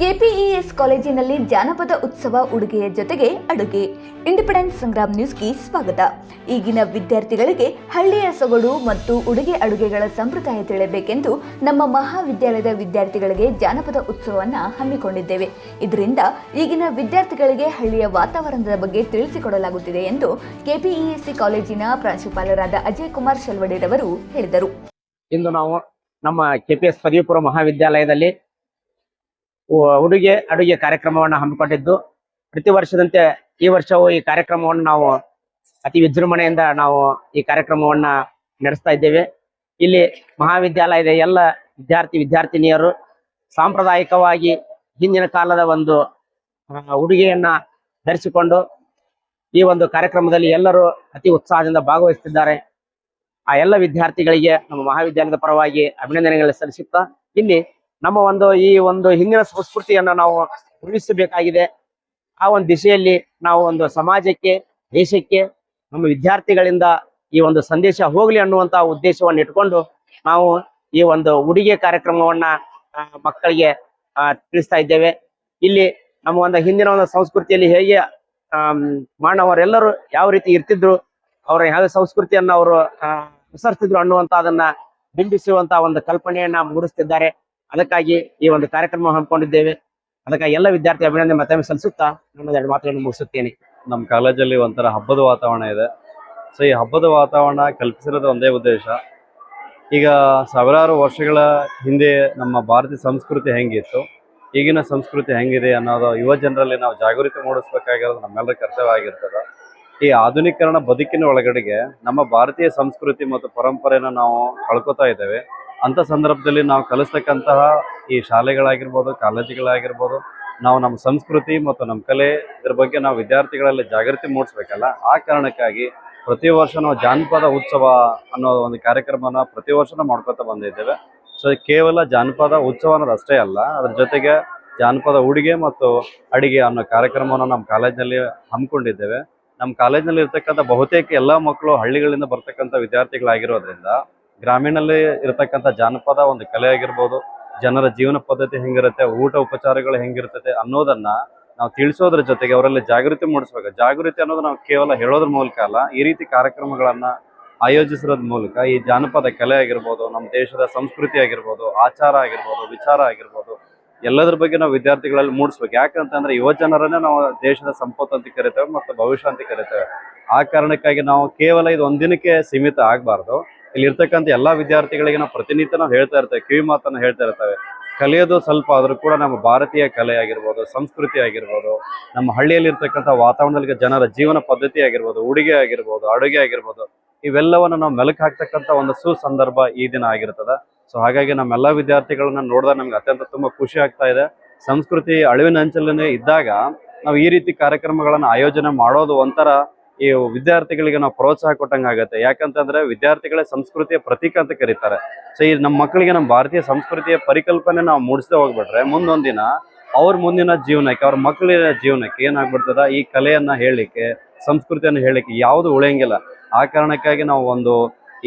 ಕೆಪಿಇಎಸ್ ಕಾಲೇಜಿನಲ್ಲಿ ಜಾನಪದ ಉತ್ಸವ ಉಡುಗೆಯ ಜೊತೆಗೆ ಅಡುಗೆ. ಇಂಡಿಪೆಂಡೆನ್ಸ್ ಸಂಗ್ರಾಮ್ ನ್ಯೂಸ್ಗೆ ಸ್ವಾಗತ. ಈಗಿನ ವಿದ್ಯಾರ್ಥಿಗಳಿಗೆ ಹಳ್ಳಿಯ ಸೊಗಡು ಮತ್ತು ಉಡುಗೆ ಅಡುಗೆಗಳ ಸಂಪ್ರದಾಯ ತಿಳಿಯಬೇಕೆಂದು ನಮ್ಮ ಮಹಾವಿದ್ಯಾಲಯದ ವಿದ್ಯಾರ್ಥಿಗಳಿಗೆ ಜಾನಪದ ಉತ್ಸವವನ್ನು ಹಮ್ಮಿಕೊಂಡಿದ್ದೇವೆ. ಇದರಿಂದ ಈಗಿನ ವಿದ್ಯಾರ್ಥಿಗಳಿಗೆ ಹಳ್ಳಿಯ ವಾತಾವರಣದ ಬಗ್ಗೆ ತಿಳಿಸಿಕೊಡಲಾಗುತ್ತಿದೆ ಎಂದು ಕೆಪಿಇಎಸ್ಸಿ ಕಾಲೇಜಿನ ಪ್ರಾಂಶುಪಾಲರಾದ ಅಜಯ್ ಕುಮಾರ್ ಶೆಲ್ವಡಿರವರು ಹೇಳಿದರು. ಇಂದು ನಾವು ನಮ್ಮ ಕೆಪಿಎಸ್ ಪದವಿಪುರ ಮಹಾವಿದ್ಯಾಲಯದಲ್ಲಿ ಉಡುಗೆ, ಅಡುಗೆ ಕಾರ್ಯಕ್ರಮವನ್ನು ಹಮ್ಮಿಕೊಂಡಿದ್ದು. ಪ್ರತಿ ವರ್ಷದಂತೆ ಈ ವರ್ಷವೂ ಈ ಕಾರ್ಯಕ್ರಮವನ್ನು ನಾವು ಅತಿ ವಿಜೃಂಭಣೆಯಿಂದ ನಾವು ಈ ಕಾರ್ಯಕ್ರಮವನ್ನ ನಡೆಸ್ತಾ ಇದ್ದೇವೆ. ಇಲ್ಲಿ ಮಹಾವಿದ್ಯಾಲಯದ ಎಲ್ಲ ವಿದ್ಯಾರ್ಥಿ, ವಿದ್ಯಾರ್ಥಿನಿಯರು ಸಾಂಪ್ರದಾಯಿಕವಾಗಿ ಹಿಂದಿನ ಕಾಲದ ಒಂದು ಉಡುಗೆಯನ್ನ ಧರಿಸಿಕೊಂಡು ಈ ಒಂದು ಕಾರ್ಯಕ್ರಮದಲ್ಲಿ ಎಲ್ಲರೂ ಅತಿ ಉತ್ಸಾಹದಿಂದ ಭಾಗವಹಿಸುತ್ತಿದ್ದಾರೆ. ಆ ಎಲ್ಲ ವಿದ್ಯಾರ್ಥಿಗಳಿಗೆ ನಮ್ಮ ಮಹಾವಿದ್ಯಾಲಯದ ಪರವಾಗಿ ಅಭಿನಂದನೆಗಳನ್ನು ಸಲ್ಲಿಸುತ್ತಾ, ಇಲ್ಲಿ ನಮ್ಮ ಒಂದು ಈ ಒಂದು ಹಿಂದಿನ ಸಂಸ್ಕೃತಿಯನ್ನ ನಾವು ಉಳಿಸಬೇಕಾಗಿದೆ. ಆ ಒಂದು ದಿಸೆಯಲ್ಲಿ ನಾವು ಒಂದು ಸಮಾಜಕ್ಕೆ, ದೇಶಕ್ಕೆ, ನಮ್ಮ ವಿದ್ಯಾರ್ಥಿಗಳಿಂದ ಈ ಒಂದು ಸಂದೇಶ ಹೋಗ್ಲಿ ಅನ್ನುವಂತ ಉದ್ದೇಶವನ್ನು ಇಟ್ಕೊಂಡು ನಾವು ಈ ಒಂದು ಉಡುಗೆ ಕಾರ್ಯಕ್ರಮವನ್ನ ಮಕ್ಕಳಿಗೆ ತಿಳಿಸ್ತಾ ಇದ್ದೇವೆ. ಇಲ್ಲಿ ನಮ್ಮ ಒಂದು ಹಿಂದಿನ ಒಂದು ಸಂಸ್ಕೃತಿಯಲ್ಲಿ ಹೇಗೆ ಮಾಡವರೆಲ್ಲರೂ ಯಾವ ರೀತಿ ಇರ್ತಿದ್ರು, ಅವರ ಯಾವ ಸಂಸ್ಕೃತಿಯನ್ನ ಅವರು ಅನುಸರಿಸ್ತಿದ್ರು ಅನ್ನುವಂತ ಅದನ್ನ ಬಿಂಬಿಸುವಂತ ಒಂದು ಕಲ್ಪನೆಯನ್ನ ಮೂಡಿಸ್ತಿದ್ದಾರೆ. ಅದಕ್ಕಾಗಿ ಈ ಒಂದು ಕಾರ್ಯಕ್ರಮ ಹಮ್ಮಿಕೊಂಡಿದ್ದೇವೆ. ಅದಕ್ಕಾಗಿ ಎಲ್ಲ ವಿದ್ಯಾರ್ಥಿ ಅಭಿನಂದನೆ ಮತ್ತೊಮ್ಮೆ ಸಲ್ಲಿಸುತ್ತಾ ನನ್ನ ಎರಡು ಮಾತುಗಳನ್ನು ಮುಗಿಸುತ್ತೇನೆ. ನಮ್ಮ ಕಾಲೇಜಲ್ಲಿ ಒಂಥರ ಹಬ್ಬದ ವಾತಾವರಣ ಇದೆ. ಸೊ ಈ ಹಬ್ಬದ ವಾತಾವರಣ ಕಲ್ಪಿಸಿರೋದು ಒಂದೇ ಉದ್ದೇಶ. ಈಗ ಸಾವಿರಾರು ವರ್ಷಗಳ ಹಿಂದೆ ನಮ್ಮ ಭಾರತೀಯ ಸಂಸ್ಕೃತಿ ಹೆಂಗಿತ್ತು, ಈಗಿನ ಸಂಸ್ಕೃತಿ ಹೆಂಗಿದೆ ಅನ್ನೋದು ಯುವ ಜನರಲ್ಲಿ ನಾವು ಜಾಗೃತಿ ಮೂಡಿಸ್ಬೇಕಾಗಿರೋದು ನಮ್ಮೆಲ್ಲರ ಕರ್ತವ್ಯ ಆಗಿರ್ತದೆ. ಈ ಆಧುನೀಕರಣ ಬದುಕಿನ ಒಳಗಡೆಗೆ ನಮ್ಮ ಭಾರತೀಯ ಸಂಸ್ಕೃತಿ ಮತ್ತು ಪರಂಪರೆಯನ್ನು ನಾವು ಕಳ್ಕೊತಾ ಇದ್ದೇವೆ. ಅಂತ ಸಂದರ್ಭದಲ್ಲಿ ನಾವು ಕಲಿಸ್ತಕ್ಕಂತಹ ಈ ಶಾಲೆಗಳಾಗಿರ್ಬೋದು, ಕಾಲೇಜುಗಳಾಗಿರ್ಬೋದು, ನಾವು ನಮ್ಮ ಸಂಸ್ಕೃತಿ ಮತ್ತು ನಮ್ಮ ಕಲೆ ಇದ್ರ ಬಗ್ಗೆ ನಾವು ವಿದ್ಯಾರ್ಥಿಗಳಲ್ಲಿ ಜಾಗೃತಿ ಮೂಡಿಸ್ಬೇಕಲ್ಲ? ಆ ಕಾರಣಕ್ಕಾಗಿ ಪ್ರತಿ ವರ್ಷ ನಾವು ಜಾನಪದ ಉತ್ಸವ ಅನ್ನೋ ಒಂದು ಕಾರ್ಯಕ್ರಮನ ಪ್ರತಿ ವರ್ಷನೂ ಮಾಡ್ಕೊತಾ ಬಂದಿದ್ದೇವೆ. ಸೊ ಕೇವಲ ಜಾನಪದ ಉತ್ಸವ ಅನ್ನೋದು ಅಷ್ಟೇ ಅಲ್ಲ, ಅದ್ರ ಜೊತೆಗೆ ಜಾನಪದ ಉಡುಗೆ ಮತ್ತು ಅಡಿಗೆ ಅನ್ನೋ ಕಾರ್ಯಕ್ರಮವನ್ನು ನಮ್ಮ ಕಾಲೇಜಿನಲ್ಲಿ ಹಮ್ಮಿಕೊಂಡಿದ್ದೇವೆ. ನಮ್ಮ ಕಾಲೇಜಿನಲ್ಲಿ ಇರ್ತಕ್ಕಂಥ ಬಹುತೇಕ ಎಲ್ಲ ಮಕ್ಕಳು ಹಳ್ಳಿಗಳಿಂದ ಬರ್ತಕ್ಕಂಥ ವಿದ್ಯಾರ್ಥಿಗಳಾಗಿರೋದ್ರಿಂದ ಗ್ರಾಮೀಣಲ್ಲಿ ಇರತಕ್ಕಂಥ ಜಾನಪದ ಒಂದು ಕಲೆ ಆಗಿರ್ಬೋದು, ಜನರ ಜೀವನ ಪದ್ಧತಿ ಹೆಂಗಿರುತ್ತೆ, ಊಟ ಉಪಚಾರಗಳು ಹೆಂಗಿರ್ತದೆ ಅನ್ನೋದನ್ನ ನಾವು ತಿಳಿಸೋದ್ರ ಜೊತೆಗೆ ಅವರಲ್ಲಿ ಜಾಗೃತಿ ಮೂಡಿಸ್ಬೇಕು. ಜಾಗೃತಿ ಅನ್ನೋದು ನಾವು ಕೇವಲ ಹೇಳೋದ್ರ ಮೂಲಕ ಅಲ್ಲ, ಈ ರೀತಿ ಕಾರ್ಯಕ್ರಮಗಳನ್ನ ಆಯೋಜಿಸಿರೋದ್ರ ಮೂಲಕ ಈ ಜಾನಪದ ಕಲೆ ಆಗಿರ್ಬೋದು, ನಮ್ಮ ದೇಶದ ಸಂಸ್ಕೃತಿ ಆಗಿರ್ಬೋದು, ಆಚಾರ ಆಗಿರ್ಬೋದು, ವಿಚಾರ ಆಗಿರ್ಬೋದು, ಎಲ್ಲದ್ರ ಬಗ್ಗೆ ನಾವು ವಿದ್ಯಾರ್ಥಿಗಳಲ್ಲಿ ಮೂಡಿಸ್ಬೇಕು. ಯಾಕಂತಂದ್ರೆ ಯುವ ಜನರನ್ನೇ ನಾವು ದೇಶದ ಸಂಪತ್ತು ಅಂತ ಕರಿತೇವೆ ಮತ್ತು ಭವಿಷ್ಯ ಅಂತ ಕರಿತೇವೆ. ಆ ಕಾರಣಕ್ಕಾಗಿ ನಾವು ಕೇವಲ ಇದು ಒಂದಿನಕ್ಕೆ ಸೀಮಿತ ಆಗಬಾರ್ದು. ಇಲ್ಲಿ ಇರ್ತಕ್ಕಂಥ ಎಲ್ಲಾ ವಿದ್ಯಾರ್ಥಿಗಳಿಗೆ ನಾವು ಪ್ರತಿನಿತ್ಯ ನಾವು ಹೇಳ್ತಾ ಇರ್ತೇವೆ, ಕಿವಿ ಮಾತನ್ನ ಹೇಳ್ತಾ ಇರ್ತೇವೆ. ಕಲಿಯೋದು ಸ್ವಲ್ಪ ಆದರೂ ಕೂಡ ನಮ್ಮ ಭಾರತೀಯ ಕಲೆ ಆಗಿರ್ಬೋದು, ಸಂಸ್ಕೃತಿ ಆಗಿರ್ಬೋದು, ನಮ್ಮ ಹಳ್ಳಿಯಲ್ಲಿ ಇರ್ತಕ್ಕಂಥ ವಾತಾವರಣದಲ್ಲಿ ಜನರ ಜೀವನ ಪದ್ಧತಿ ಆಗಿರ್ಬೋದು, ಉಡುಗೆ ಆಗಿರ್ಬೋದು, ಅಡುಗೆ ಆಗಿರ್ಬೋದು, ಇವೆಲ್ಲವನ್ನು ನಾವು ಮೆಲುಕು ಹಾಕ್ತಕ್ಕಂಥ ಒಂದು ಸುಸಂದರ್ಭ ಈ ದಿನ ಆಗಿರ್ತದೆ. ಸೊ ಹಾಗಾಗಿ ನಮ್ಮೆಲ್ಲ ವಿದ್ಯಾರ್ಥಿಗಳನ್ನ ನೋಡಿದಾಗ ನಮ್ಗೆ ಅತ್ಯಂತ ತುಂಬಾ ಖುಷಿ ಆಗ್ತಾ ಇದೆ. ಸಂಸ್ಕೃತಿ ಅಳಿವಿನ ಅಂಚಲನೆ ಇದ್ದಾಗ ನಾವು ಈ ರೀತಿ ಕಾರ್ಯಕ್ರಮಗಳನ್ನು ಆಯೋಜನೆ ಮಾಡೋದು ಒಂಥರ ಈ ವಿದ್ಯಾರ್ಥಿಗಳಿಗೆ ನಾವು ಪ್ರೋತ್ಸಾಹ ಕೊಟ್ಟಂಗೆ ಆಗುತ್ತೆ. ಯಾಕಂತಂದ್ರೆ ವಿದ್ಯಾರ್ಥಿಗಳೇ ಸಂಸ್ಕೃತಿಯ ಪ್ರತೀಕ ಅಂತ ಕರೀತಾರೆ. ಸೊ ಈ ನಮ್ಮ ಮಕ್ಕಳಿಗೆ ನಮ್ಮ ಭಾರತೀಯ ಸಂಸ್ಕೃತಿಯ ಪರಿಕಲ್ಪನೆ ನಾವು ಮೂಡಿಸದೆ ಹೋಗ್ಬಿಟ್ರೆ ಮುಂದೊಂದಿನ ಅವ್ರ ಮುಂದಿನ ಜೀವನಕ್ಕೆ, ಅವ್ರ ಮಕ್ಕಳಿನ ಜೀವನಕ್ಕೆ ಏನಾಗ್ಬಿಡ್ತದ? ಈ ಕಲೆಯನ್ನ ಹೇಳಲಿಕ್ಕೆ, ಸಂಸ್ಕೃತಿಯನ್ನು ಹೇಳಲಿಕ್ಕೆ ಯಾವುದು ಉಳಿಯಂಗಿಲ್ಲ. ಆ ಕಾರಣಕ್ಕಾಗಿ ನಾವು ಒಂದು,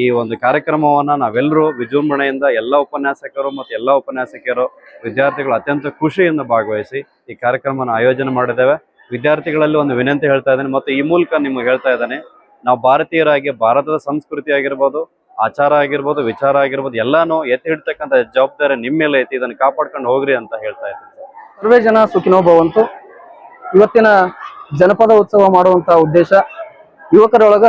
ಈ ಒಂದು ಕಾರ್ಯಕ್ರಮವನ್ನ ನಾವೆಲ್ಲರೂ ವಿಜೃಂಭಣೆಯಿಂದ ಎಲ್ಲ ಉಪನ್ಯಾಸಕರು ಮತ್ತು ಎಲ್ಲ ಉಪನ್ಯಾಸಕಿಯರು, ವಿದ್ಯಾರ್ಥಿಗಳು ಅತ್ಯಂತ ಖುಷಿಯಿಂದ ಭಾಗವಹಿಸಿ ಈ ಕಾರ್ಯಕ್ರಮನ ಆಯೋಜನೆ ಮಾಡಿದ್ದೇವೆ. ವಿದ್ಯಾರ್ಥಿಗಳಲ್ಲಿ ಒಂದು ವಿನಂತಿ ಹೇಳ್ತಾ ಇದ್ದೇನೆ. ಮತ್ತು ಈ ಮೂಲಕ ನಿಮ್ಗೆ ಹೇಳ್ತಾ ಇದ್ದಾನೆ ನಾವು ಭಾರತೀಯರಾಗಿ ಭಾರತದ ಸಂಸ್ಕೃತಿ ಆಗಿರ್ಬೋದು ಆಚಾರ ಆಗಿರ್ಬೋದು ವಿಚಾರ ಆಗಿರ್ಬೋದು ಎಲ್ಲಾನು ಎತ್ತಿ ಹಿಡ್ತಕ್ಕಂಥ ಜವಾಬ್ದಾರಿ ನಿಮ್ಮ ಮೇಲೆ ಐತಿ. ಇದನ್ನು ಕಾಪಾಡ್ಕೊಂಡು ಹೋಗ್ರಿ ಅಂತ ಹೇಳ್ತಾ ಇದ್ದೀನಿ. ಸರ್ವೇ ಜನ ಸುಖಿನೋ ಭವಂತು. ಇವತ್ತಿನ ಜನಪದ ಉತ್ಸವ ಮಾಡುವಂತ ಉದ್ದೇಶ ಯುವಕರೊಳಗ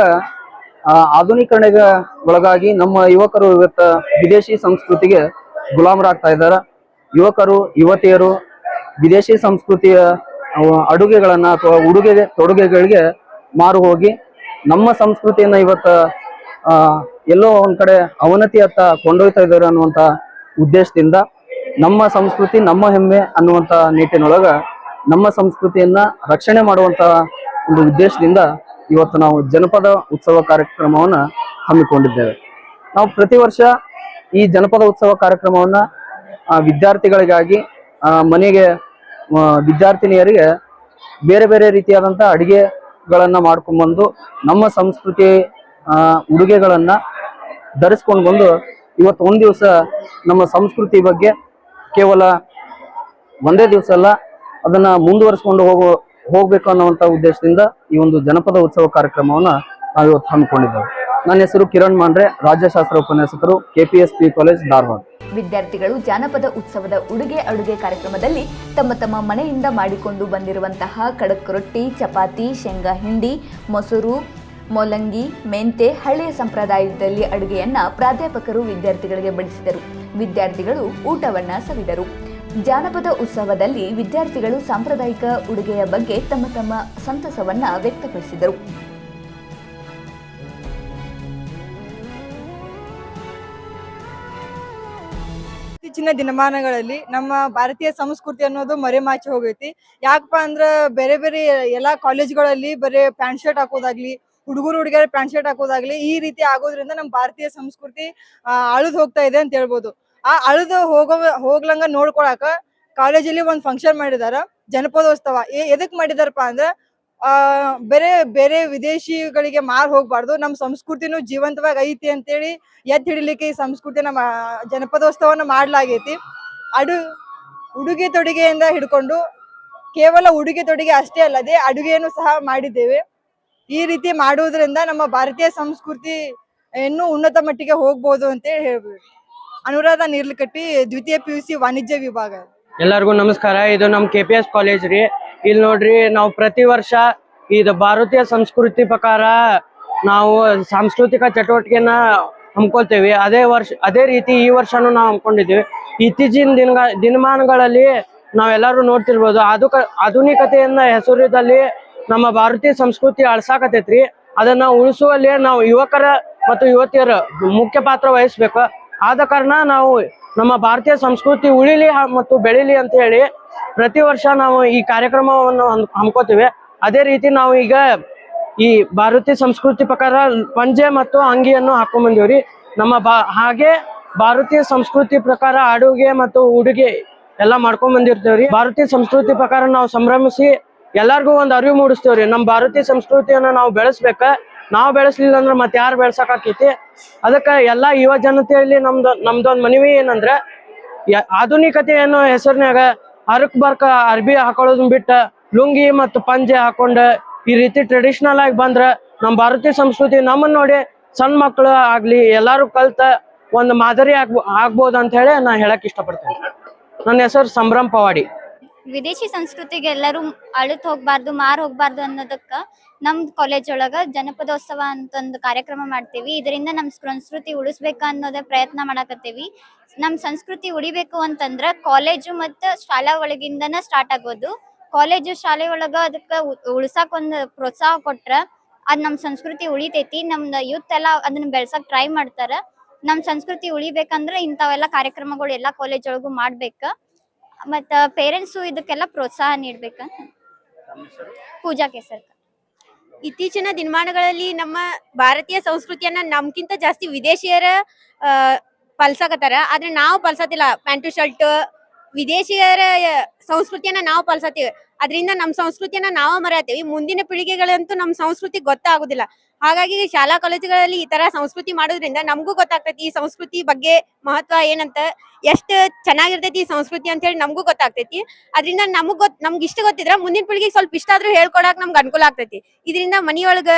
ಆ, ಆಧುನೀಕರಣಕ್ಕೆ ಒಳಗಾಗಿ ನಮ್ಮ ಯುವಕರು ಇವತ್ತ ವಿದೇಶಿ ಸಂಸ್ಕೃತಿಗೆ ಗುಲಾಮರಾಗ್ತಾ ಇದ್ದಾರೆ. ಯುವಕರು ಯುವತಿಯರು ವಿದೇಶಿ ಸಂಸ್ಕೃತಿಯ ಅಡುಗೆಗಳನ್ನ ಅಥವಾ ಉಡುಗೆ ತೊಡುಗೆಗಳಿಗೆ ಮಾರು ಹೋಗಿ ನಮ್ಮ ಸಂಸ್ಕೃತಿಯನ್ನ ಇವತ್ತ ಎಲ್ಲೋ ಒಂದ್ ಕಡೆ ಅವನತಿಯತ್ತ ಕೊಂಡೊಯ್ತಾ ಇದ್ದಾರೆ ಅನ್ನುವಂತ ಉದ್ದೇಶದಿಂದ ನಮ್ಮ ಸಂಸ್ಕೃತಿ, ನಮ್ಮ ಹೆಮ್ಮೆ ಅನ್ನುವಂತ ನಿಟ್ಟಿನೊಳಗ ನಮ್ಮ ಸಂಸ್ಕೃತಿಯನ್ನ ರಕ್ಷಣೆ ಮಾಡುವಂತ ಒಂದು ಉದ್ದೇಶದಿಂದ ಇವತ್ತು ನಾವು ಜನಪದ ಉತ್ಸವ ಕಾರ್ಯಕ್ರಮವನ್ನ ಹಮ್ಮಿಕೊಂಡಿದ್ದೇವೆ. ನಾವು ಪ್ರತಿ ವರ್ಷ ಈ ಜನಪದ ಉತ್ಸವ ಕಾರ್ಯಕ್ರಮವನ್ನ ವಿದ್ಯಾರ್ಥಿಗಳಿಗಾಗಿ ಮನೆಗೆ ವಿದ್ಯಾರ್ಥಿನಿಯರಿಗೆ ಬೇರೆ ಬೇರೆ ರೀತಿಯಾದಂತ ಅಡಿಗೆಗಳನ್ನ ಮಾಡ್ಕೊಂಡ್ಬಂದು ನಮ್ಮ ಸಂಸ್ಕೃತಿ ಉಡುಗೆಗಳನ್ನ ಧರಿಸ್ಕೊಂಡು ಬಂದು ಇವತ್ತು ಒಂದು ದಿವಸ ನಮ್ಮ ಸಂಸ್ಕೃತಿ ಬಗ್ಗೆ ಕೇವಲ ಒಂದೇ ದಿವಸ ಅಲ್ಲ, ಅದನ್ನ ಮುಂದುವರಿಸ್ಕೊಂಡು ಹೋಗೋ, ಹೋಗ್ಬೇಕು ಅನ್ನೋವಂಥ ಉದ್ದೇಶದಿಂದ ಈ ಒಂದು ಜನಪದ ಉತ್ಸವ ಕಾರ್ಯಕ್ರಮವನ್ನ ನಾವು ಇವತ್ತು ಹಮ್ಮಿಕೊಂಡಿದ್ದೇವೆ. ನನ್ನ ಹೆಸರು ಕಿರಣ್ ಮಾಂಡ್ರೆ, ರಾಜ್ಯಶಾಸ್ತ್ರ ಉಪನ್ಯಾಸಕರು ಕೆಪಿಎಸ್ ಪಿ ಕಾಲೇಜ್ ಧಾರವಾಡ. ವಿದ್ಯಾರ್ಥಿಗಳು ಜಾನಪದ ಉತ್ಸವದ ಉಡುಗೆ ಅಡುಗೆ ಕಾರ್ಯಕ್ರಮದಲ್ಲಿ ತಮ್ಮ ತಮ್ಮ ಮನೆಯಿಂದ ಮಾಡಿಕೊಂಡು ಬಂದಿರುವಂತಹ ಖಡಕ್ ರೊಟ್ಟಿ, ಚಪಾತಿ, ಶೇಂಗಾ ಹಿಂಡಿ, ಮೊಸರು, ಮೊಲಂಗಿ, ಮೆಂತೆ ಹಳೆಯ ಸಂಪ್ರದಾಯದಲ್ಲಿ ಅಡುಗೆಯನ್ನ ಪ್ರಾಧ್ಯಾಪಕರು ವಿದ್ಯಾರ್ಥಿಗಳಿಗೆ ಬಡಿಸಿದರು. ವಿದ್ಯಾರ್ಥಿಗಳು ಊಟವನ್ನ ಸವಿದರು. ಜಾನಪದ ಉತ್ಸವದಲ್ಲಿ ವಿದ್ಯಾರ್ಥಿಗಳು ಸಾಂಪ್ರದಾಯಿಕ ಉಡುಗೆಯ ಬಗ್ಗೆ ತಮ್ಮ ತಮ್ಮ ಸಂತಸವನ್ನ ವ್ಯಕ್ತಪಡಿಸಿದರು. ಇತ್ತೀಚಿನ ದಿನಮಾನಗಳಲ್ಲಿ ನಮ್ಮ ಭಾರತೀಯ ಸಂಸ್ಕೃತಿ ಅನ್ನೋದು ಮರೆಮಾಚಿ ಹೋಗೈತಿ. ಯಾಕಪ್ಪ ಅಂದ್ರ ಬೇರೆ ಬೇರೆ ಎಲ್ಲಾ ಕಾಲೇಜ್ಗಳಲ್ಲಿ ಬರೀ ಪ್ಯಾಂಟ್ ಶರ್ಟ್ ಹಾಕೋದಾಗ್ಲಿ, ಹುಡುಗರು ಹುಡುಗಿಯರ ಪ್ಯಾಂಟ್ ಶರ್ಟ್ ಹಾಕೋದಾಗ್ಲಿ ಈ ರೀತಿ ಆಗೋದ್ರಿಂದ ನಮ್ಮ ಭಾರತೀಯ ಸಂಸ್ಕೃತಿ ಅಳಿದು ಹೋಗ್ತಾ ಇದೆ ಅಂತ ಹೇಳ್ಬೋದು. ಆ ಅಳಿದು ಹೋಗೋ ಹೋಗ್ಲಂಗ ನೋಡ್ಕೊಳಕ ಕಾಲೇಜಲ್ಲಿ ಒಂದ್ ಫಂಕ್ಷನ್ ಮಾಡಿದಾರ, ಜನಪದೋತ್ಸವ. ಎದಕ್ ಮಾಡಿದಾರಪ್ಪ ಅಂದ್ರ ಆ, ಬೇರೆ ಬೇರೆ ವಿದೇಶಿಗಳಿಗೆ ಮಾರ್ ಹೋಗ್ಬಾರ್ದು. ನಮ್ಮ ಸಂಸ್ಕೃತಿನೂ ಜೀವಂತವಾಗಿ ಐತಿ ಅಂತೇಳಿ ಎತ್ತಿ ಹಿಡಿಲಿಕ್ಕೆ ಈ ಸಂಸ್ಕೃತಿ ನಮ್ಮ ಜನಪದೋತ್ಸವನ ಮಾಡ್ಲಾಗೈತಿ. ಅಡು, ಉಡುಗೆ ತೊಡುಗೆಯಿಂದ ಹಿಡ್ಕೊಂಡು ಕೇವಲ ಉಡುಗೆ ತೊಡುಗೆ ಅಷ್ಟೇ ಅಲ್ಲದೆ ಅಡುಗೆಯನ್ನು ಸಹ ಮಾಡಿದ್ದೇವೆ. ಈ ರೀತಿ ಮಾಡುವುದರಿಂದ ನಮ್ಮ ಭಾರತೀಯ ಸಂಸ್ಕೃತಿ ಇನ್ನೂ ಉನ್ನತ ಮಟ್ಟಿಗೆ ಹೋಗ್ಬೋದು ಅಂತ ಹೇಳ್ಬೋದು. ಅನುರಾಧ ನೀರ್ಲಕಟ್ಟಿ, ದ್ವಿತೀಯ ಪಿ ವಾಣಿಜ್ಯ ವಿಭಾಗ. ಎಲ್ಲರಿಗೂ ನಮಸ್ಕಾರ. ಇದು ನಮ್ಮ ಕೆ ಕಾಲೇಜ್ ರೀ. ಇಲ್ಲಿ ನೋಡ್ರಿ, ನಾವು ಪ್ರತಿ ವರ್ಷ ಇದು ಭಾರತೀಯ ಸಂಸ್ಕೃತಿ ಪ್ರಕಾರ ನಾವು ಸಾಂಸ್ಕೃತಿಕ ಚಟುವಟಿಕೆನ ಹಮ್ಕೊಳ್ತೇವೆ. ಅದೇ ವರ್ಷ, ಅದೇ ರೀತಿ ಈ ವರ್ಷನೂ ನಾವು ಹಮ್ಕೊಂಡಿದ್ದೀವಿ. ಇತ್ತೀಚಿನ ದಿನ ದಿನಮಾನಗಳಲ್ಲಿ ನಾವೆಲ್ಲರೂ ನೋಡ್ತಿರ್ಬೋದು. ಅದು ಆಧುನಿಕತೆಯನ್ನ ಹೆಸರಿದಲ್ಲಿ ನಮ್ಮ ಭಾರತೀಯ ಸಂಸ್ಕೃತಿ ಅಳ್ಸಾಕತೈತ್ರಿ ಅದನ್ನ ಉಳಿಸುವಲ್ಲಿ ನಾವು ಯುವಕರ ಮತ್ತು ಯುವತಿಯರ ಮುಖ್ಯ ಪಾತ್ರ ವಹಿಸ್ಬೇಕು. ಆದ ಕಾರಣ ನಾವು ನಮ್ಮ ಭಾರತೀಯ ಸಂಸ್ಕೃತಿ ಉಳಿಲಿ ಮತ್ತು ಬೆಳಿಲಿ ಅಂತ ಹೇಳಿ ಪ್ರತಿ ವರ್ಷ ನಾವು ಈ ಕಾರ್ಯಕ್ರಮವನ್ನು ಹಮ್- ಹಮ್ಕೋತೀವಿ. ಅದೇ ರೀತಿ ನಾವು ಈಗ ಈ ಭಾರತೀಯ ಸಂಸ್ಕೃತಿ ಪ್ರಕಾರ ಪಂಜೆ ಮತ್ತು ಅಂಗಿಯನ್ನು ಹಾಕೊಂಡ್ ಬಂದಿವ್ರಿ ನಮ್ಮ ಬಾ ಹಾಗೆ ಭಾರತೀಯ ಸಂಸ್ಕೃತಿ ಪ್ರಕಾರ ಅಡುಗೆ ಮತ್ತು ಉಡುಗೆ ಎಲ್ಲ ಮಾಡ್ಕೊಂಡ್ ಬಂದಿರ್ತೇವ್ರಿ ಭಾರತೀಯ ಸಂಸ್ಕೃತಿ ಪ್ರಕಾರ ನಾವು ಸಂಭ್ರಮಿಸಿ ಎಲ್ಲರಿಗೂ ಒಂದ್ ಅರಿವು ಮೂಡಿಸ್ತೇವ್ರಿ. ನಮ್ಮ ಭಾರತೀಯ ಸಂಸ್ಕೃತಿಯನ್ನ ನಾವು ಬೆಳೆಸ್ಬೇಕ. ನಾವು ಬೆಳೆಸ್ಲಿಲ್ಲ ಅಂದ್ರೆ ಮತ್ತೆ ಯಾರು ಬೆಳ್ಸಕ್ ಅದಕ್ಕ ಎಲ್ಲಾ ಯುವ ಜನತೆಯಲ್ಲಿ ನಮ್ದು, ನಮ್ದೊಂದ್ ಮನವಿ ಏನಂದ್ರೆ ಆಧುನಿಕತೆ ಅನ್ನೋ ಹೆಸರಿನಾಗ ಅರಕ್ ಬರ್ಕ ಅರ್ಬಿ ಹಾಕೊಳ್ಳೋದನ್ನ ಬಿಟ್ಟ ಲುಂಗಿ ಮತ್ತು ಪಂಜೆ ಹಾಕೊಂಡ ಈ ರೀತಿ ಟ್ರೆಡಿಷನಲ್ ಆಗಿ ಬಂದ್ರ ನಮ್ ಭಾರತೀಯ ಸಂಸ್ಕೃತಿ ನಮ್ಮನ್ನ ನೋಡಿ ಸಣ್ಣ ಮಕ್ಕಳು ಆಗ್ಲಿ ಎಲ್ಲಾರು ಕಲ್ತ ಒಂದು ಮಾದರಿ ಆಗ್ಬೋ ಆಗ್ಬೋದು ಅಂತ ಹೇಳಿ ನಾ ಹೇಳಕ್ ಇಷ್ಟಪಡ್ತೇನೆ. ನನ್ನ ಹೆಸರು ಸಂಭ್ರಮ್ ಪವಾಡಿ. ವಿದೇಶಿ ಸಂಸ್ಕೃತಿಗೆ ಎಲ್ಲರೂ ಅಳಿತ್ ಹೋಗ್ಬಾರ್ದು, ಮಾರ್ ಹೋಗ್ಬಾರ್ದು ಅನ್ನೋದಕ್ಕ ನಮ್ ಕಾಲೇಜ್ ಒಳಗ ಜನಪದೋತ್ಸವ ಅಂತ ಒಂದು ಕಾರ್ಯಕ್ರಮ ಮಾಡ್ತೀವಿ. ಇದರಿಂದ ನಮ್ ಸಂಸ್ಕೃತಿ ಉಳಿಸ್ಬೇಕ ಅನ್ನೋದೇ ಪ್ರಯತ್ನ ಮಾಡಕತ್ತೀವಿ. ನಮ್ ಸಂಸ್ಕೃತಿ ಉಳಿಬೇಕು ಅಂತಂದ್ರ ಕಾಲೇಜು ಮತ್ತ ಶಾಲಾ ಒಳಗಿಂದನ ಸ್ಟಾರ್ಟ್ ಆಗೋದು. ಕಾಲೇಜು ಶಾಲೆ ಒಳಗ ಅದಕ್ಕ ಉಳ್ಸಾಕ್ ಒಂದ್ ಪ್ರೋತ್ಸಾಹ ಕೊಟ್ರ ಅದ್ ನಮ್ ಸಂಸ್ಕೃತಿ ಉಳಿತೈತಿ. ನಮ್ದ ಯೂತ್ ಎಲ್ಲಾ ಅದನ್ನ ಬೆಳ್ಸಕ್ ಟ್ರೈ ಮಾಡ್ತಾರ. ನಮ್ ಸಂಸ್ಕೃತಿ ಉಳಿಬೇಕಂದ್ರ ಇಂಥವೆಲ್ಲ ಕಾರ್ಯಕ್ರಮಗಳು ಎಲ್ಲಾ ಕಾಲೇಜ್ ಒಳಗೂ ಮಾಡ್ಬೇಕ. ಮತ್ತ ಪೇರೆಂಟ್ಸು ಇದಕ್ಕೆಲ್ಲ ಪ್ರೋತ್ಸಾಹ ನೀಡ್ಬೇಕ. ಪೂಜಾ ಕೇಸರ್ ಇತ್ತೀಚಿನ ದಿನಮಾನಗಳಲ್ಲಿ ನಮ್ಮ ಭಾರತೀಯ ಸಂಸ್ಕೃತಿಯನ್ನ ನಮ್ಕಿಂತ ಜಾಸ್ತಿ ವಿದೇಶಿಯರ ಆ, ಪಲ್ಸಕತ್ತಾರ. ಆದ್ರೆ ನಾವು ಪಲ್ಸತಿಲ್ಲ. ಪ್ಯಾಂಟು ಶರ್ಟ್ ವಿದೇಶಿಯರ ಸಂಸ್ಕೃತಿಯನ್ನ ನಾವು ಪಾಲಿಸತ್ತೀವಿ. ಅದರಿಂದ ನಮ್ಮ ಸಂಸ್ಕೃತಿಯನ್ನ ನಾವು ಮರೆಯತ್ತೀವಿ. ಮುಂದಿನ ಪೀಳಿಗೆಗಳಂತೂ ನಮ್ಮ ಸಂಸ್ಕೃತಿ ಗೊತ್ತಾಗುದಿಲ್ಲ. ಹಾಗಾಗಿ ಶಾಲಾ ಕಾಲೇಜುಗಳಲ್ಲಿ ಈ ತರ ಸಂಸ್ಕೃತಿ ಮಾಡೋದ್ರಿಂದ ನಮಗೂ ಗೊತ್ತಾಗ್ತೈತಿ. ಈ ಸಂಸ್ಕೃತಿ ಬಗ್ಗೆ ಮಹತ್ವ ಏನಂತ, ಎಷ್ಟು ಚೆನ್ನಾಗಿರ್ತೈತಿ ಈ ಸಂಸ್ಕೃತಿ ಅಂತ ಹೇಳಿ ನಮಗೂ ಗೊತ್ತಾಗ್ತೈತಿ. ಅದರಿಂದ ನಮಗ್ ಗೊತ್, ನಮ್ಗೆ ಇಷ್ಟ ಗೊತ್ತಿದ್ರ ಮುಂದಿನ ಪೀಳಿಗೆಗೆ ಸ್ವಲ್ಪ ಇಷ್ಟ ಆದ್ರೂ ಹೇಳ್ಕೊಡಕ್ ನಮ್ಗೆ ಅನುಕೂಲ ಆಗ್ತೈತಿ. ಇದರಿಂದ ಮನಿಯೊಳಗ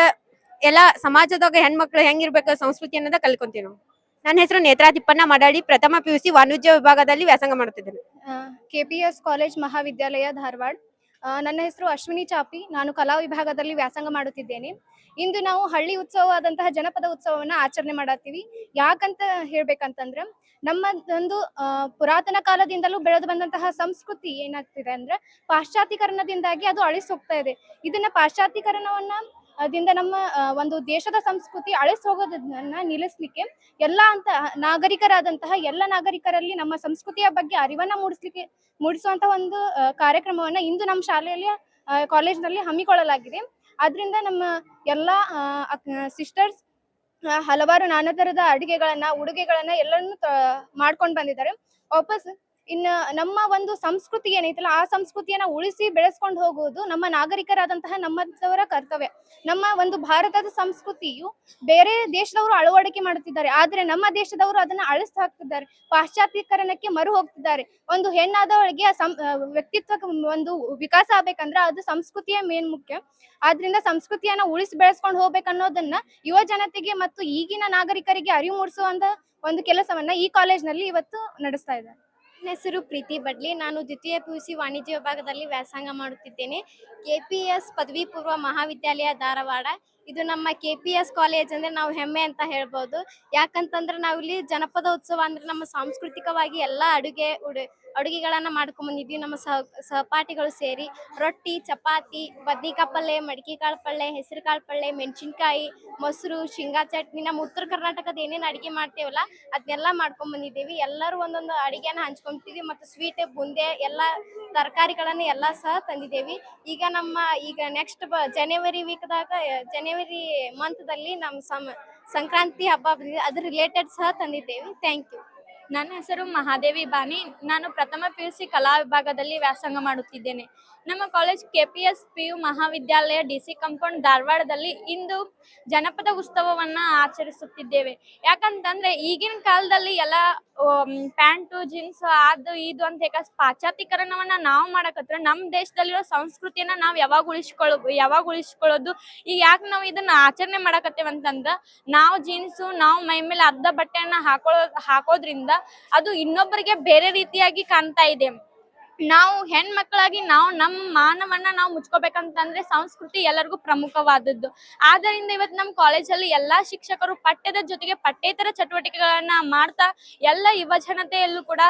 ಎಲ್ಲಾ ಸಮಾಜದಾಗ ಹೆಣ್ಮಕ್ಳು ಹೆಂಗಿರ್ಬೇಕು, ಸಂಸ್ಕೃತಿ ಅನ್ನೋದ ಕಲ್ಕೊಂತೀವಿ ನಾವು. ನನ್ನ ಹೆಸರು ನೇತ್ರಾ ತಿಪ್ಪಣ್ಣ ಮಡಾಳಿ ಪ್ರಥಮ ಪಿ ಯು ಸಿ ವಾಣಿಜ್ಯ ವಿಭಾಗದಲ್ಲಿ ವ್ಯಾಸಂಗ ಮಾಡುತ್ತಿದ್ದೇನೆ. ಕೆ ಪಿ ಎಸ್ ಕಾಲೇಜ್ ಮಹಾವಿದ್ಯಾಲಯ ಧಾರವಾಡ. ನನ್ನ ಹೆಸರು ಅಶ್ವಿನಿ ಚಾಪಿ. ನಾನು ಕಲಾ ವಿಭಾಗದಲ್ಲಿ ವ್ಯಾಸಂಗ ಮಾಡುತ್ತಿದ್ದೇನೆ. ಇಂದು ನಾವು ಹಳ್ಳಿ ಉತ್ಸವವಾದಂತಹ ಜನಪದ ಉತ್ಸವವನ್ನ ಆಚರಣೆ ಮಾಡತ್ತೀವಿ. ಯಾಕಂತ ಹೇಳ್ಬೇಕಂತಂದ್ರೆ, ನಮ್ಮ ಒಂದು ಪುರಾತನ ಕಾಲದಿಂದಲೂ ಬೆಳೆದು ಬಂದಂತಹ ಸಂಸ್ಕೃತಿ ಏನಾಗ್ತಿದೆ ಅಂದ್ರೆ, ಪಾಶ್ಚಾತ್ಯಕರಣದಿಂದಾಗಿ ಅದು ಅಳಿಸೋಗ್ತಾ ಇದೆ. ಇದನ್ನ ಪಾಶ್ಚಾತ್ಯಕರಣವನ್ನ ದಿಂದ ನಮ್ಮ ಒಂದು ದೇಶದ ಸಂಸ್ಕೃತಿ ಅಳಿಸ್ ಹೋಗೋದನ್ನ ನಿಲ್ಲಿಸ್ಲಿಕ್ಕೆ ಎಲ್ಲ ಅಂತ, ನಾಗರಿಕರಾದಂತಹ ಎಲ್ಲ ನಾಗರಿಕರಲ್ಲಿ ನಮ್ಮ ಸಂಸ್ಕೃತಿಯ ಬಗ್ಗೆ ಅರಿವನ್ನ ಮೂಡಿಸ್ಲಿಕ್ಕೆ ಮೂಡಿಸುವಂತಹ ಒಂದು ಕಾರ್ಯಕ್ರಮವನ್ನ ಇಂದು ನಮ್ಮ ಶಾಲೆಯಲ್ಲಿ ಕಾಲೇಜ್ನಲ್ಲಿ ಹಮ್ಮಿಕೊಳ್ಳಲಾಗಿದೆ. ಆದ್ರಿಂದ ನಮ್ಮ ಎಲ್ಲ ಸಿಸ್ಟರ್ಸ್ ಹಲವಾರು ನಾನಾ ತರದ ಅಡುಗೆಗಳನ್ನ, ಉಡುಗೆಗಳನ್ನ ಎಲ್ಲರನ್ನು ಮಾಡ್ಕೊಂಡು ಬಂದಿದ್ದಾರೆ. ವಾಪಸ್ ಇನ್ನು ನಮ್ಮ ಒಂದು ಸಂಸ್ಕೃತಿ ಏನೈತಲ್ಲ, ಆ ಸಂಸ್ಕೃತಿಯನ್ನ ಉಳಿಸಿ ಬೆಳೆಸ್ಕೊಂಡು ಹೋಗುವುದು ನಮ್ಮ ನಾಗರಿಕರಾದಂತಹ ನಮ್ಮದವರ ಕರ್ತವ್ಯ. ನಮ್ಮ ಒಂದು ಭಾರತದ ಸಂಸ್ಕೃತಿಯು ಬೇರೆ ದೇಶದವರು ಅಳವಡಿಕೆ ಮಾಡುತ್ತಿದ್ದಾರೆ, ಆದ್ರೆ ನಮ್ಮ ದೇಶದವರು ಅದನ್ನ ಅಳಿಸ್ತಾ ಹಾಕ್ತಿದ್ದಾರೆ ಪಾಶ್ಚಾತ್ಯೀಕರಣಕ್ಕೆ ಮರು ಹೋಗ್ತಿದ್ದಾರೆ. ಒಂದು ಹೆಣ್ಣಾದವಳಿಗೆ ವ್ಯಕ್ತಿತ್ವ ಒಂದು ವಿಕಾಸ ಆಗ್ಬೇಕಂದ್ರೆ ಅದು ಸಂಸ್ಕೃತಿಯ ಮೇನ್ ಮುಖ್ಯ. ಆದ್ರಿಂದ ಸಂಸ್ಕೃತಿಯನ್ನ ಉಳಿಸಿ ಬೆಳೆಸ್ಕೊಂಡು ಹೋಗ್ಬೇಕನ್ನೋದನ್ನ ಯುವ ಜನತೆಗೆ ಮತ್ತು ಈಗಿನ ನಾಗರಿಕರಿಗೆ ಅರಿವು ಮೂಡಿಸುವಂತ ಒಂದು ಕೆಲಸವನ್ನ ಈ ಕಾಲೇಜ್ನಲ್ಲಿ ಇವತ್ತು ನಡೆಸ್ತಾ ಇದ್ದಾರೆ. ನನ್ನ ಹೆಸರು ಪ್ರೀತಿ ಬಡ್ಲಿ. ನಾನು ದ್ವಿತೀಯ ಪಿ ಯು ಸಿ ವಾಣಿಜ್ಯ ವಿಭಾಗದಲ್ಲಿ ವ್ಯಾಸಂಗ ಮಾಡುತ್ತಿದ್ದೇನೆ. ಕೆಪಿಎಸ್ ಪದವಿ ಪೂರ್ವ ಮಹಾವಿದ್ಯಾಲಯ ಧಾರವಾಡ. ಇದು ನಮ್ಮ ಕೆ ಪಿ ಎಸ್ ಕಾಲೇಜ್ ಅಂದ್ರೆ ನಾವು ಹೆಮ್ಮೆ ಅಂತ ಹೇಳ್ಬೋದು. ಯಾಕಂತಂದ್ರೆ ನಾವು ಇಲ್ಲಿ ಜನಪದ ಉತ್ಸವ ಅಂದ್ರೆ ನಮ್ಮ ಸಾಂಸ್ಕೃತಿಕವಾಗಿ ಎಲ್ಲಾ ಅಡುಗೆ ಉಡು, ಅಡುಗೆಗಳನ್ನ ಮಾಡ್ಕೊಂಡ್ ಬಂದಿದ್ವಿ ನಮ್ಮ ಸಹ, ಸಹಪಾಠಿಗಳು ಸೇರಿ ರೊಟ್ಟಿ, ಚಪಾತಿ ಬದ್ನಿಕಾಯಿ ಪಲ್ಯ ಮಡಿಕೆಕಾಳು ಪಲ್ಯ ಹೆಸರು ಕಾಳು ಪಲ್ಯ ಮೆಣಸಿನ್ಕಾಯಿ, ಮೊಸರು, ಶೇಂಗಾ ಚಟ್ನಿ. ನಮ್ಮ ಉತ್ತರ ಕರ್ನಾಟಕದ ಏನೇನು ಅಡಿಗೆ ಮಾಡ್ತೇವಲ್ಲ ಅದನ್ನೆಲ್ಲ ಮಾಡ್ಕೊಂಡ್ ಬಂದಿದ್ದೀವಿ ಎಲ್ಲರೂ ಒಂದೊಂದು ಅಡಿಗೆನ ಹಂಚ್ಕೊಂತಿದ್ವಿ ಮತ್ತು ಸ್ವೀಟ್ ಬುಂದೆ ಎಲ್ಲ ತರಕಾರಿಗಳನ್ನ ಎಲ್ಲ ಸಹ ತಂದಿದ್ದೇವೆ. ಈಗ ನಮ್ಮ, ಈಗ ನೆಕ್ಸ್ಟ್ ಜನವರಿ ವೀಕ್ದಾಗ ಜನವರಿ ಮಂತ್ದಲ್ಲಿ ನಮ್ಮ ಸಮ ಸಂಕ್ರಾಂತಿ ಹಬ್ಬ ಬಂದಿದೆ. ಅದ್ರ ರಿಲೇಟೆಡ್ ಸಹ ತಂದಿದ್ದೇವೆ. ಥ್ಯಾಂಕ್ ಯು ನನ್ನ ಹೆಸರು ಮಹಾದೇವಿ ಬಾನಿ. ನಾನು ಪ್ರಥಮ ಪಿ ಯು ಸಿ ಕಲಾ ವಿಭಾಗದಲ್ಲಿ ವ್ಯಾಸಂಗ ಮಾಡುತ್ತಿದ್ದೇನೆ. ನಮ್ಮ ಕಾಲೇಜ್ ಕೆ ಪಿ ಯು ಮಹಾವಿದ್ಯಾಲಯ ಡಿ ಸಿ ಕಾಂಪೌಂಡ್ ಧಾರವಾಡದಲ್ಲಿ ಇಂದು ಜನಪದ ಉತ್ಸವವನ್ನ ಆಚರಿಸುತ್ತಿದ್ದೇವೆ. ಯಾಕಂತಂದ್ರೆ ಈಗಿನ ಕಾಲದಲ್ಲಿ ಎಲ್ಲ ಪ್ಯಾಂಟು, ಜೀನ್ಸ್, ಅದು, ಇದು ಅಂತ ಹೇಳಿ ಪಾಶ್ಚಾತ್ಯೀಕರಣವನ್ನ ನಾವು ಮಾಡಕತ್ರ ನಮ್ಮ ದೇಶದಲ್ಲಿರೋ ಸಂಸ್ಕೃತಿಯನ್ನ ನಾವು ಯಾವಾಗ ಉಳಿಸ್ಕೊಳ್ಳೋ ಯಾವಾಗ ಉಳಿಸ್ಕೊಳ್ಳೋದು? ಈಗ ಯಾಕೆ ನಾವು ಇದನ್ನ ಆಚರಣೆ ಮಾಡಕತ್ತೇವೆ ಅಂತಂದ್ರ ನಾವು ಜೀನ್ಸು, ನಾವು ಮೈ ಮೇಲೆ ಅರ್ಧ ಬಟ್ಟೆಯನ್ನ ಹಾಕೊಳ್ಳೋ ಹಾಕೋದ್ರಿಂದ ಅದು ಇನ್ನೊಬ್ಬರಿಗೆ ಬೇರೆ ರೀತಿಯಾಗಿ ಕಾಣ್ತಾ ಇದೆ. ನಾವು ಹೆಣ್ಮಕ್ಳಾಗಿ ನಾವು ನಮ್ಮ ಮಾನವನ್ನ ನಾವು ಮುಚ್ಕೋಬೇಕಂತಂದ್ರೆ ಸಂಸ್ಕೃತಿ ಎಲ್ಲರಿಗೂ ಪ್ರಮುಖವಾದದ್ದು. ಆದ್ದರಿಂದ ಇವತ್ತು ನಮ್ಮ ಕಾಲೇಜಲ್ಲಿ ಎಲ್ಲಾ ಶಿಕ್ಷಕರು ಪಠ್ಯದ ಜೊತೆಗೆ ಪಠ್ಯೇತರ ಚಟುವಟಿಕೆಗಳನ್ನ ಮಾಡ್ತಾ ಎಲ್ಲ ಯುವ ಜನತೆಯಲ್ಲೂ ಕೂಡ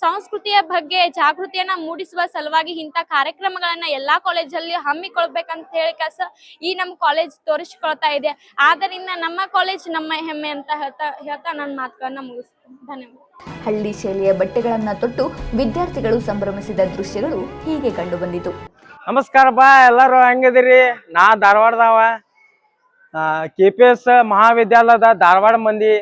ಸಂಸ್ಕೃತಿಯ ಬಗ್ಗೆ ಜಾಗೃತಿಯನ್ನ ಮೂಡಿಸುವ ಸಲುವಾಗಿ ಇಂಥ ಕಾರ್ಯಕ್ರಮಗಳನ್ನ ಎಲ್ಲಾ ಕಾಲೇಜಲ್ಲಿ ಹಮ್ಮಿಕೊಳ್ಬೇಕಂತ ಹೇಳಿ ಕಸ ಈ ನಮ್ಮ ಕಾಲೇಜ್ ತೋರಿಸ್ಕೊಳ್ತಾ ಇದೆ. ಆದ್ದರಿಂದ ನಮ್ಮ ಕಾಲೇಜ್ ನಮ್ಮ ಹೆಮ್ಮೆ ಅಂತ ಹೇಳ್ತಾ ಹೇಳ್ತಾ ನನ್ನ ಮಾತುಗಳನ್ನ ಮುಗಿಸ್ತೀನಿ. ಹಳ್ಳಿ ಶೈಲಿಯ ಬಟ್ಟೆಗಳನ್ನ ತೊಟ್ಟು ವಿದ್ಯಾರ್ಥಿಗಳು ಸಂಭ್ರಮಿಸಿದ ದೃಶ್ಯಗಳು ಹೀಗೆ ಕಂಡುಬಂದಿತು ಬಾ, ಎಲ್ಲರೂ ಹೆಂಗಿದಿರಿ ನಾ ಧಾರವಾಡದವ ಕೆ ಪಿ ಎಸ್ ಮಹಾವಿದ್ಯಾಲಯದ ಧಾರವಾಡ ಮಂದಿ.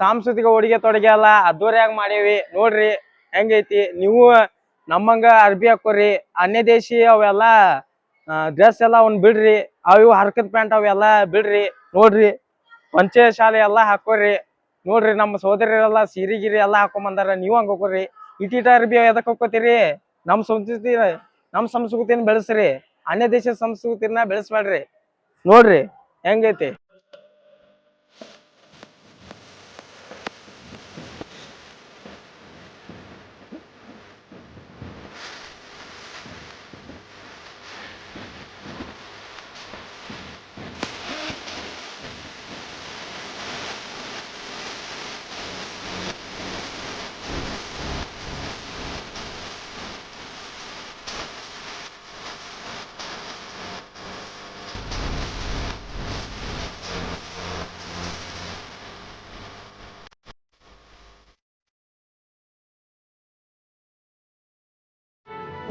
ಸಾಂಸ್ಕೃತಿಕ ಉಡುಗೆ ತೊಡುಗೆ ಎಲ್ಲ ಅದ್ದೂರಿಯಾಗಿ ಮಾಡೀವಿ. ನೋಡ್ರಿ, ಹೆಂಗೈತಿ? ನೀವು ನಮ್ಮಂಗ ಅರ್ಬಿ ಹಾಕೋರಿ. ಅನ್ಯ ದೇಶಿ ಅವೆಲ್ಲ ಡ್ರೆಸ್ ಎಲ್ಲ ಅವ್ನ ಬಿಡ್ರಿ. ಅವು ಇವು ಹರ್ಕತ್ ಪ್ಯಾಂಟ್ ಅವೆಲ್ಲ ಬಿಡ್ರಿ. ನೋಡ್ರಿ, ಪಂಚೆ ಶಾಲೆ ಎಲ್ಲ ಹಾಕೋರಿ. ನೋಡ್ರಿ ನಮ್ಮ ಸೋದರಿಯರೆಲ್ಲ ಸೀರೆ ಗಿರಿ ಎಲ್ಲ ಹಾಕೊಂಡ್ ಬಂದಾರ ನೀವು ಹಂಗ ಹೋಗ್ರಿ. ಇಟಿಟ ಅರ್ಬಿ ಎದಕ್ ಹೋಗ್ಕೋತೀರಿ? ನಮ್ಮ ಸಂಸ್ಕೃತಿ ನಮ್ಮ ಸಂಸ್ಕೃತಿನ ಬೆಳೆಸ್ರಿ. ಅನ್ಯ ದೇಶದ ಸಂಸ್ಕೃತಿನ ಬೆಳೆಸ್ಬೇಡ್ರಿ. ನೋಡ್ರಿ ಹೆಂಗೈತಿ?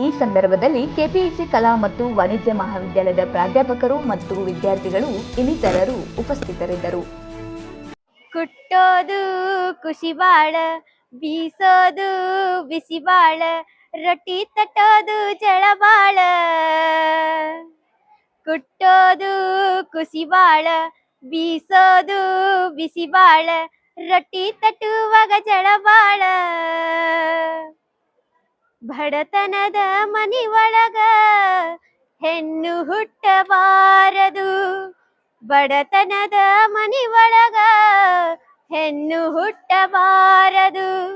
ಈ ಸಂದರ್ಭದಲ್ಲಿ ಕೆಪಿಎಸ್ಸಿ ಕಲಾ ಮತ್ತು ವಾಣಿಜ್ಯ ಮಹಾವಿದ್ಯಾಲಯದ ಪ್ರಾಧ್ಯಾಪಕರು ಮತ್ತು ವಿದ್ಯಾರ್ಥಿಗಳು ಇನ್ನಿತರರು ಉಪಸ್ಥಿತರಿದ್ದರು. ಕುಟ್ಟೋದು ಕುಶಿಬಾಳ ಬಾಳ, ಬೀಸೋದು ಬಿಸಿಬಾಳ ರೊಟ್ಟಿ ತಟ್ಟೋದು ಜಳಬಾಳ ಕುಟ್ಟೋದು ಕುಸಿಬಾಳ ಬಾಳ, ಬೀಸೋದು ಬಿಸಿಬಾಳ ರೊಟ್ಟಿ ತಟ್ಟುವಾಗ ಜಳ ಬಾಳ. ಬಡತನದ ಮನಿ ಒಳಗ ಹೆಣ್ಣು ಹುಟ್ಟಬಾರದು. ಬಡತನದ ಮನಿ ಒಳಗ ಹೆಣ್ಣು ಹುಟ್ಟಬಾರದು.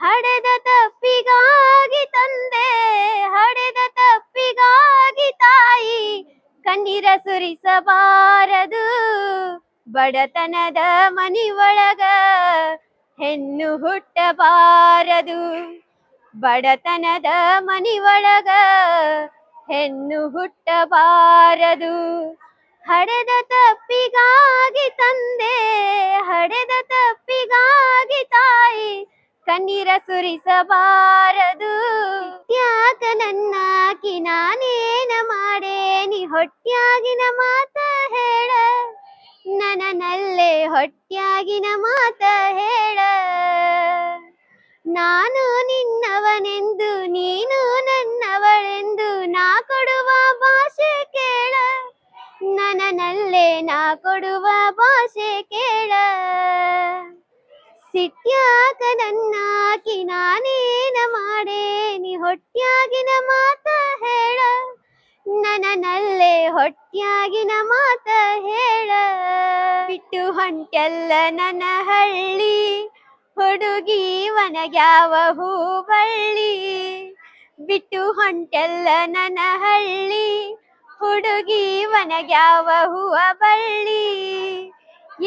ಹಡೆದ ತಪ್ಪಿಗಾಗಿ ತಂದೆ ಹಡೆದ ತಪ್ಪಿಗಾಗಿ ತಾಯಿ ಕಣ್ಣೀರ ಸುರಿಸಬಾರದು. ಬಡತನದ ಮನಿ ಒಳಗ ಹೆಣ್ಣು ಹುಟ್ಟಬಾರದು. ಬಡತನದ ಮನಿ ಒಳಗ ಹೆಣ್ಣು ಹುಟ್ಟಬಾರದು. ಹಡೆದ ತಪ್ಪಿಗಾಗಿ ತಂದೆ, ಹಡೆದ ತಪ್ಪಿಗಾಗಿ ತಾಯಿ ಕಣ್ಣೀರ ಸುರಿಸಬಾರದು. ಯಾಕ ನನ್ನಾಕಿ ನಾನೇನ ಮಾಡೇನಿ? ಹೊಟ್ಯಾಗಿನ ಮಾತ ಹೇಳ. ನನನಲ್ಲೇ ಹೊಟ್ಯಾಗಿನ ಮಾತ ಹೇಳ. ನಾನು ನಿನ್ನವನೆಂದು, ನೀನು ನನ್ನವಳೆಂದು ನಾ ಕೊಡುವ ಭಾಷೆ ಕೇಳ. ನನ್ನಲ್ಲೇ ನಾ ಕೊಡುವ ಭಾಷೆ ಕೇಳ. ಸಿಟ್ಯಾಕ ನನ್ನಾಕಿ ನಾನೇನ ಮಾಡೇ, ನೀ ಹೊಟ್ಯಾಗಿನ ಮಾತ ಹೇಳ. ನನ್ನಲ್ಲೇ ಹೊಟ್ಯಾಗಿನ ಮಾತ ಹೇಳ. ಬಿಟ್ಟು ಹೊಂಟೆಲ್ಲ ನನ್ನ ಹಳ್ಳಿ ಹುಡುಗಿ ಒನಗ್ಯಾವ ಹೂ ಬಳ್ಳಿ ಬಿಟ್ಟು ಹೊಂಟೆಲ್ಲ ನನ್ನ ಹಳ್ಳಿ. ಹುಡುಗಿ ಒನಗ್ಯಾವ ಹೂವ ಬಳ್ಳಿ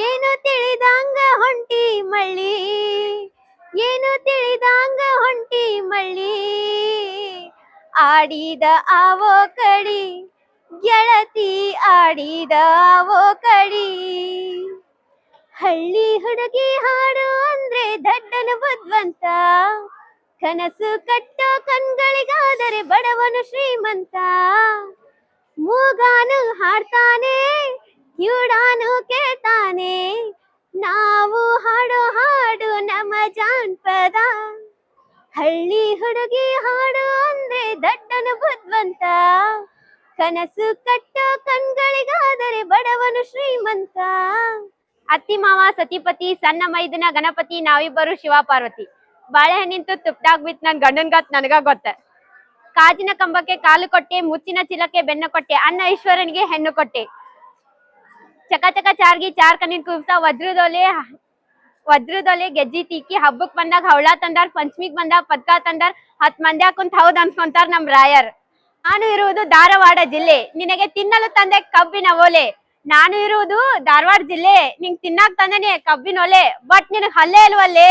ಏನು ತಿಳಿದಂಗ ಹೊಂಟಿ ಮಳ್ಳಿ? ಏನು ತಿಳಿದಂಗ ಹೊಂಟಿ ಮಳ್ಳಿ? ಆಡಿದ ಆವೋ ಕಡಿ, ಗೆಳತಿ ಆಡಿದ ಆವೋ ಕಡಿ. ಹಳ್ಳಿ ಹುಡುಗಿ ಹಾಡು ಅಂದ್ರೆ ದಡ್ಡನ ಬುದ್ವಂತ ಕನಸು ಕಟ್ಟೋ ಕಣ್ಗಳಿಗಾದರೆ ಬಡವನು ಶ್ರೀಮಂತ. ಮೂಗಾನು ಹಾಡ್ತಾನೆ, ಕಿವುಡಾನು ಕೇಳ್ತಾನೆ. ನಾವು ಹಾಡೋ ಹಾಡು ನಮ್ಮ ಜಾನ್ಪದ. ಹಳ್ಳಿ ಹುಡುಗಿ ಹಾಡು ಅಂದ್ರೆ ದಡ್ಡನು ಬುದ್ವಂತ ಕನಸು ಕಟ್ಟೋ ಕಣ್ಗಳಿಗಾದರೆ ಬಡವನು ಶ್ರೀಮಂತ. ಅತ್ತಿ ಮಾವ ಸತಿಪತಿ ಸಣ್ಣ ಮೈದಿನ ಗಣಪತಿ, ನಾವಿಬ್ಬರು ಶಿವ ಪಾರ್ವತಿ ಬಾಳೆಹಣ್ಣಿಂತು ತುಪ್ಪಾಗ್ ಬಿತ್ ನನ್ ಗಂಡನ್ ಗಾತ್ ನನಗ ಗೊತ್ತ. ಕಾಜಿನ ಕಂಬಕ್ಕೆ ಕಾಲು ಕೊಟ್ಟೆ ಮುತ್ತಿನ ಚೀಲಕ್ಕೆ ಬೆನ್ನು ಕೊಟ್ಟೆ, ಅನ್ನ ಈಶ್ವರನಿಗೆ ಹೆಣ್ಣು ಕೊಟ್ಟೆ. ಚಕ ಚಕ ಚಾರ್ಗಿ ಚಾರ್ ಕಣ್ಣಿನ ಕುಬ್ಸ ವಜ್ರದೊಲೆ ವಜ್ರದೊಲೆ ಗೆಜ್ಜಿ ತೀಕಿ, ಹಬ್ಬಕ್ ಬಂದಾಗ ಹವಳ ತಂದಾರ್, ಪಂಚಮಿಗ್ ಬಂದಾಗ ಪದ್ಕ ತಂದಾರ್ ಹತ್ ಮಂದಿ ಕುಂತ ಹೌದ್ ಅನ್ಸ್ಕೊಂತಾರ ನಮ್ ರಾಯರ್. ನಾನು ಇರುವುದು ಧಾರವಾಡ ಜಿಲ್ಲೆ. ನಿನಗೆ ತಿನ್ನಲು ತಂದೆ ಕಬ್ಬಿನ ಓಲೆ. ನಾನು ಇರುವುದು ಧಾರವಾಡ ಜಿಲ್ಲೆ. ನಿಂಗ್ ತಿನ್ನಾಕ್ ತಂದನೆ ಕಬ್ಬಿನ ಒಲೆ ಬಟ್ ನಿನಗ್ ಹಲ್ಲೆ ಇಲ್ವಲ್ಲೇ?